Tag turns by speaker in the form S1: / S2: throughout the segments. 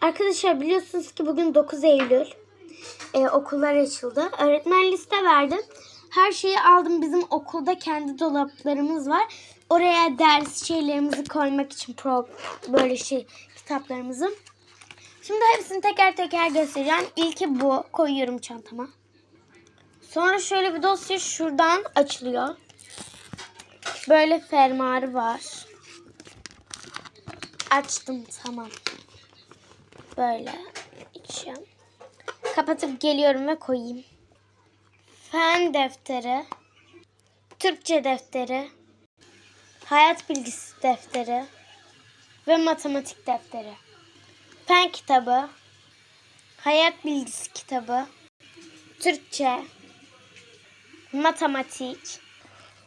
S1: Arkadaşlar biliyorsunuz ki bugün 9 Eylül. Ee, okullar açıldı. Öğretmen liste verdi. Her şeyi aldım. Bizim okulda kendi dolaplarımız var. Oraya ders şeylerimizi koymak için pro, böyle şey kitaplarımızı. Şimdi hepsini teker teker göstereceğim. İlki bu. Koyuyorum çantama. Sonra şöyle bir dosya şuradan açılıyor. Böyle fermuarı var. Açtım tamam. Böyle içeceğim. Kapatıp geliyorum ve koyayım. Fen defteri. Türkçe defteri. Hayat bilgisi defteri. Ve matematik defteri. Fen kitabı. Hayat bilgisi kitabı. Türkçe. Matematik.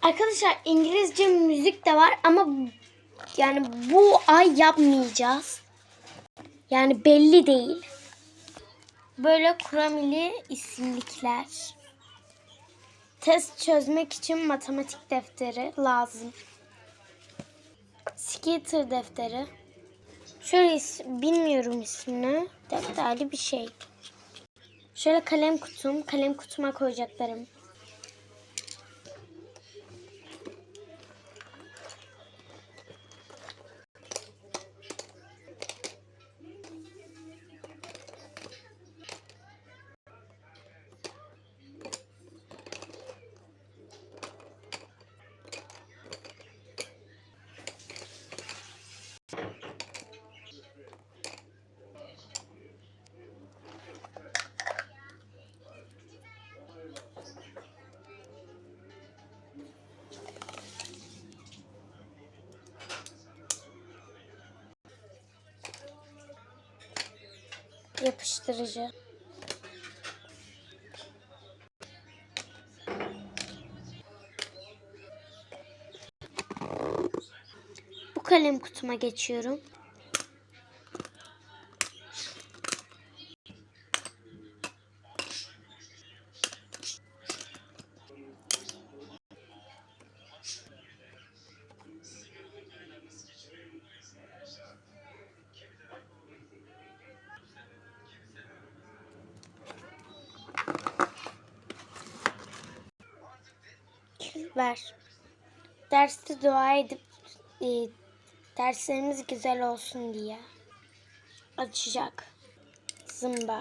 S1: Arkadaşlar İngilizce müzik de var ama yani bu ay yapmayacağız. Yani belli değil. Böyle kuramili isimlikler. Test çözmek için matematik defteri lazım. Skitter defteri. Şöyle is- bilmiyorum ismini. Defterli bir şey. Şöyle kalem kutum. Kalem kutuma koyacaklarım. Yapıştırıcı. Bu kalem kutuma geçiyorum. Ver. Derste dua edip e, derslerimiz güzel olsun diye açacak. Zımba.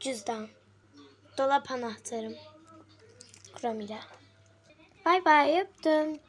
S1: Cüzdan. Dolap anahtarım. Kuramila. Bay bay öptüm.